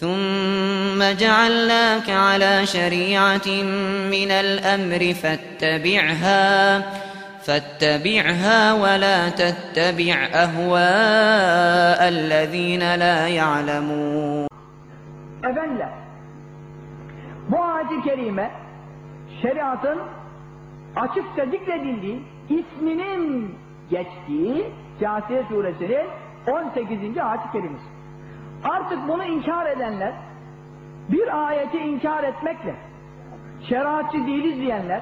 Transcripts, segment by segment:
ثم جعلناك على شريعة من الأمر فاتبعها فاتبعها ولا تتبع أهواء الذين لا يعلمون Efendiler, bu ayet-i kerime şeriatın açıkça zikredildiği, isminin geçtiği Câsiye suresinin 18. ayet-i kerimesi. Artık bunu inkar edenler, bir ayeti inkar etmekle, şeriatçı değiliz diyenler,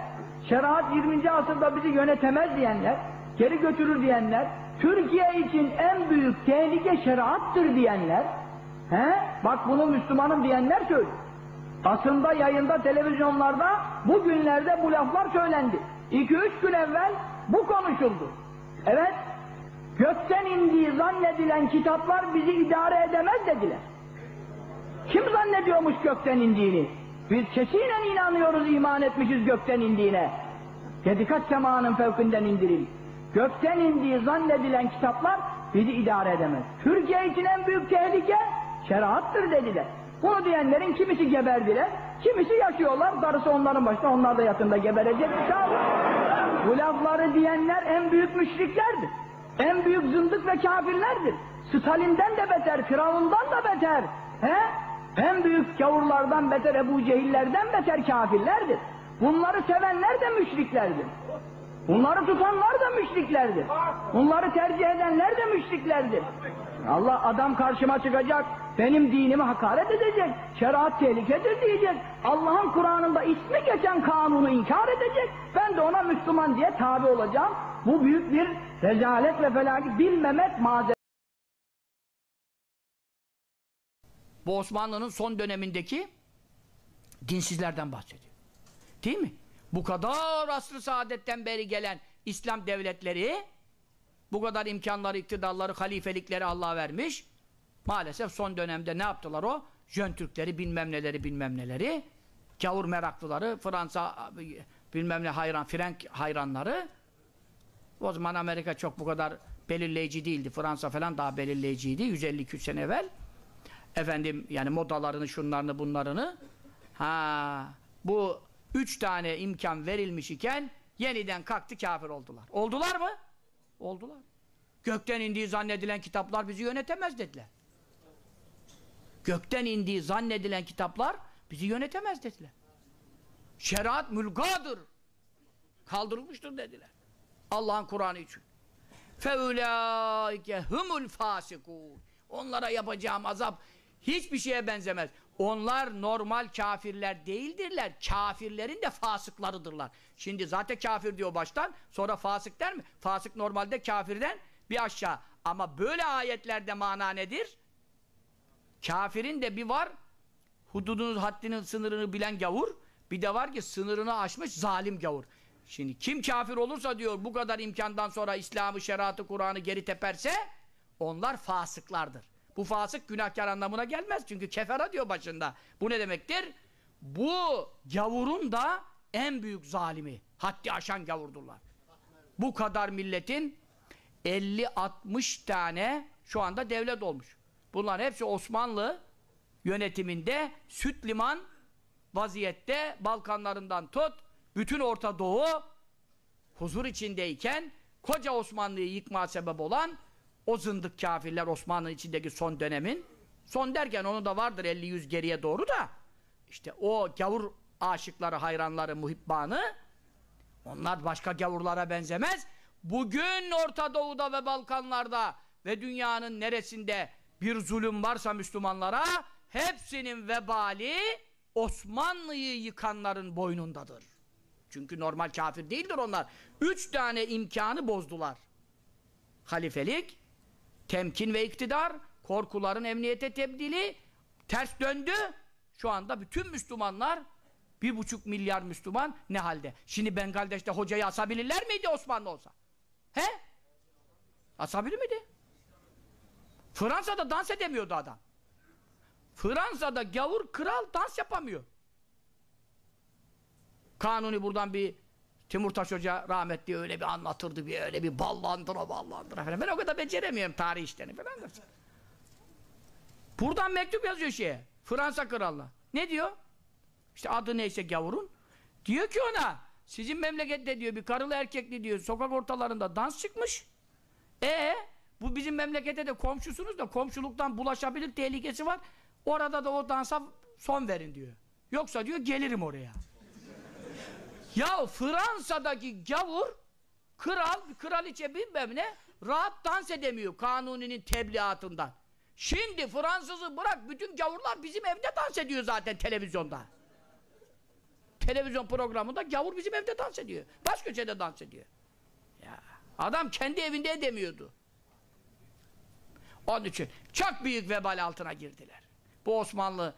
şeriat 20. asırda bizi yönetemez diyenler, geri götürür diyenler, Türkiye için en büyük tehlike şeriattır diyenler, he? bak bunu Müslümanım diyenler söylüyor. Basında, yayında, televizyonlarda bugünlerde bu laflar söylendi. 2-3 gün evvel bu konuşuldu. Evet, gökten indiği zannedilen kitaplar bizi idare edemez dediler. Kim zannediyormuş gökten indiğini? Biz kesinen inanıyoruz, iman etmişiz gökten indiğine. Dedi kaç semanın fevkinden indirin. Gökten indiği zannedilen kitaplar bizi idare edemez. Türkiye için en büyük tehlike şeriattır dediler. Bunu diyenlerin kimisi geberdiler, kimisi yaşıyorlar, darısı onların başına, onlar da yakında geberecek. Bu lafları diyenler en büyük müşriklerdir. En büyük zındık ve kafirlerdir. Stalin'den de beter, Firavun'dan da beter. He? En büyük gavurlardan beter, Ebu Cehillerden beter kafirlerdir. Bunları sevenler de müşriklerdir. Bunları tutanlar da müşriklerdir. Bunları tercih edenler de müşriklerdir. Allah adam karşıma çıkacak, benim dinimi hakaret edecek, şeriat tehlikedir diyecek, Allah'ın Kur'an'ında ismi geçen kanunu inkar edecek, ben de ona Müslüman diye tabi olacağım. Bu büyük bir rezalet ve felaket, bilmemek mazeret. Bu Osmanlı'nın son dönemindeki dinsizlerden bahsediyor. Değil mi? Bu kadar asr-ı saadetten beri gelen İslam devletleri bu kadar imkanları, iktidarları, halifelikleri Allah vermiş. Maalesef son dönemde ne yaptılar o? Jön Türkleri, bilmem neleri, bilmem neleri. Gavur meraklıları, Fransa bilmem ne hayran, Frenk hayranları. O zaman Amerika çok bu kadar belirleyici değildi. Fransa falan daha belirleyiciydi. 152 sene evvel. Efendim yani modalarını, şunlarını, bunlarını. Ha, bu üç tane imkan verilmiş iken yeniden kalktı kafir oldular. Oldular mı? Oldular. Gökten indiği zannedilen kitaplar bizi yönetemez dediler Gökten indiği zannedilen kitaplar bizi yönetemez dediler. Şeriat mülgadır. Kaldırılmıştır dediler. Allah'ın Kur'an'ı için. فَاُولَٰئِكَ هُمُ الْفَاسِقُونَ Onlara yapacağım azap hiçbir şeye benzemez. Onlar normal kafirler değildirler. Kafirlerin de fasıklarıdırlar. Şimdi zaten kafir diyor baştan. Sonra fasık der mi? Fasık normalde kafirden bir aşağı. Ama böyle ayetlerde mana nedir? Kafirin de bir var hududunu, haddinin sınırını bilen gavur. Bir de var ki sınırını aşmış zalim gavur. Şimdi kim kafir olursa diyor bu kadar imkandan sonra İslam'ı, şeriatı, Kur'an'ı geri teperse onlar fasıklardır. Bu fasık günahkar anlamına gelmez. Çünkü kefera diyor başında. Bu ne demektir? Bu gavurun da en büyük zalimi. Haddi aşan gavurdurlar. Bu kadar milletin 50-60 tane şu anda devlet olmuş. Bunlar hepsi Osmanlı yönetiminde süt liman vaziyette Balkanlarından tut bütün Orta Doğu huzur içindeyken koca Osmanlı'yı yıkmaya sebep olan o zındık kafirler Osmanlı içindeki son dönemin son derken onu da vardır 50-100 geriye doğru da işte o gavur aşıkları, hayranları, muhibbanı onlar başka gavurlara benzemez. Bugün Orta Doğu'da ve Balkanlarda ve dünyanın neresinde bir zulüm varsa Müslümanlara hepsinin vebali Osmanlı'yı yıkanların boynundadır. Çünkü normal kafir değildir onlar. Üç tane imkanı bozdular. Halifelik, temkin ve iktidar, korkuların emniyete tebdili, ters döndü. Şu anda bütün Müslümanlar, bir buçuk milyar Müslüman ne halde? Şimdi Bengaldeş'te hocayı asabilirler miydi Osmanlı olsa? He? Asabilir miydi? Fransa'da dans edemiyordu adam. Fransa'da gavur kral dans yapamıyor. Kanuni buradan bir Timurtaş Hoca rahmetli öyle bir anlatırdı, bir öyle bir ballandıra ballandıra falan. Ben o kadar beceremiyorum tarih işlerini falan. Buradan mektup yazıyor şeye. Fransa kralına. Ne diyor? İşte adı neyse gavurun. Diyor ki ona sizin memlekette diyor bir karılı erkekli diyor sokak ortalarında dans çıkmış. E bu bizim memlekete de komşusunuz da komşuluktan bulaşabilir tehlikesi var. Orada da o dansa son verin diyor. Yoksa diyor gelirim oraya. ya Fransa'daki gavur kral, kraliçe bilmem ne rahat dans edemiyor kanuninin tebliğatından. Şimdi Fransızı bırak bütün gavurlar bizim evde dans ediyor zaten televizyonda. Televizyon programında gavur bizim evde dans ediyor. Baş köşede dans ediyor. Ya adam kendi evinde edemiyordu. Onun için çok büyük vebal altına girdiler. Bu Osmanlı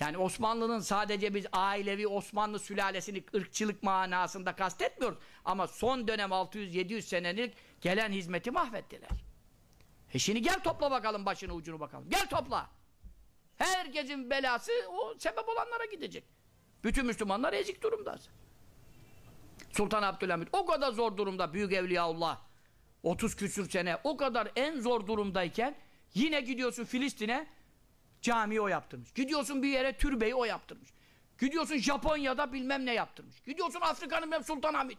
yani Osmanlı'nın sadece biz ailevi Osmanlı sülalesini ırkçılık manasında kastetmiyoruz. Ama son dönem 600-700 senelik gelen hizmeti mahvettiler. E şimdi gel topla bakalım başını ucunu bakalım. Gel topla. Herkesin belası o sebep olanlara gidecek. Bütün Müslümanlar ezik durumda. Sultan Abdülhamit o kadar zor durumda büyük evliyaullah. 30 küsür sene o kadar en zor durumdayken yine gidiyorsun Filistin'e camiyi o yaptırmış. Gidiyorsun bir yere türbeyi o yaptırmış. Gidiyorsun Japonya'da bilmem ne yaptırmış. Gidiyorsun Afrika'nın bilmem Sultanahmet.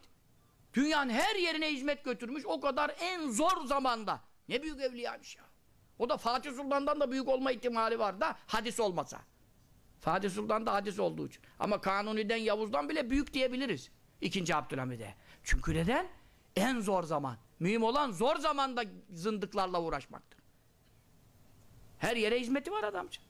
Dünyanın her yerine hizmet götürmüş o kadar en zor zamanda. Ne büyük evliyaymış ya. O da Fatih Sultan'dan da büyük olma ihtimali var da hadis olmasa. Fatih Sultan da hadis olduğu için. Ama Kanuni'den Yavuz'dan bile büyük diyebiliriz. İkinci Abdülhamid'e. Çünkü neden? En zor zaman. Mühim olan zor zamanda zındıklarla uğraşmaktır. Her yere hizmeti var adamcağım.